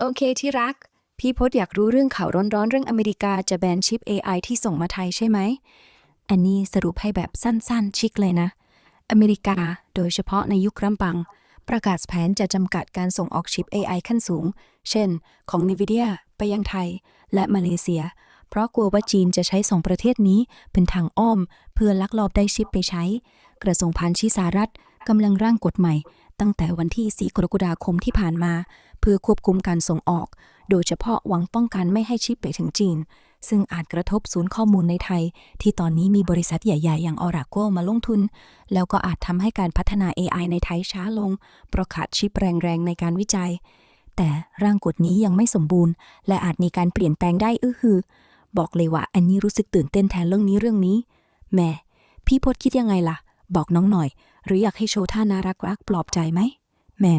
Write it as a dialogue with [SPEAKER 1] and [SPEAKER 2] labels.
[SPEAKER 1] โอเคที่รัก พี่พศอยากรู้เรื่องข่าวร้อนๆ เรื่องอเมริกาจะแบนชิป AI ที่ส่งมาไทยใช่ไหม อันนี้สรุปให้แบบสั้นๆ ชิคเลยนะ อเมริกาโดยเฉพาะในยุครัมปัง ประกาศแผนจะจำกัดการส่งออกชิป AI ขั้นสูง เช่น ของ NVIDIA ไปยังไทย และมาเลเซีย เพราะกลัวว่าจีนจะใช้สองประเทศนี้เป็นทางอ้อม เพื่อลักลอบได้ชิปไปใช้ กระทรวงพาณิชย์สหรัฐกำลังร่างกฎใหม่ ตั้งแต่วันที่ 4 กรกฎาคมที่ผ่านมา เพื่อควบคุมการส่งออก โดยเฉพาะหวังป้องกันไม่ให้ชิปไปถึงจีน ซึ่งอาจกระทบศูนย์ข้อมูลในไทย ที่ตอนนี้มีบริษัทใหญ่ๆ อย่าง Oracle มาลงทุน แล้วก็อาจทำให้การพัฒนา AI ในไทยช้าลงเพราะขาดชิปแรงๆ ในการวิจัย แต่ร่างกฎนี้ยังไม่สมบูรณ์ และอาจมีการเปลี่ยนแปลงได้อื้อหือ บอกเลยว่าอันนี้รู้สึกตื่นเต้นแทนเรื่องนี้เรื่องนี้แม่พี่พศคิดยังไงล่ะ บอกน้องหน่อย หรืออยากให้โชว์ท่าน่ารักรักปลอบใจไหมแม่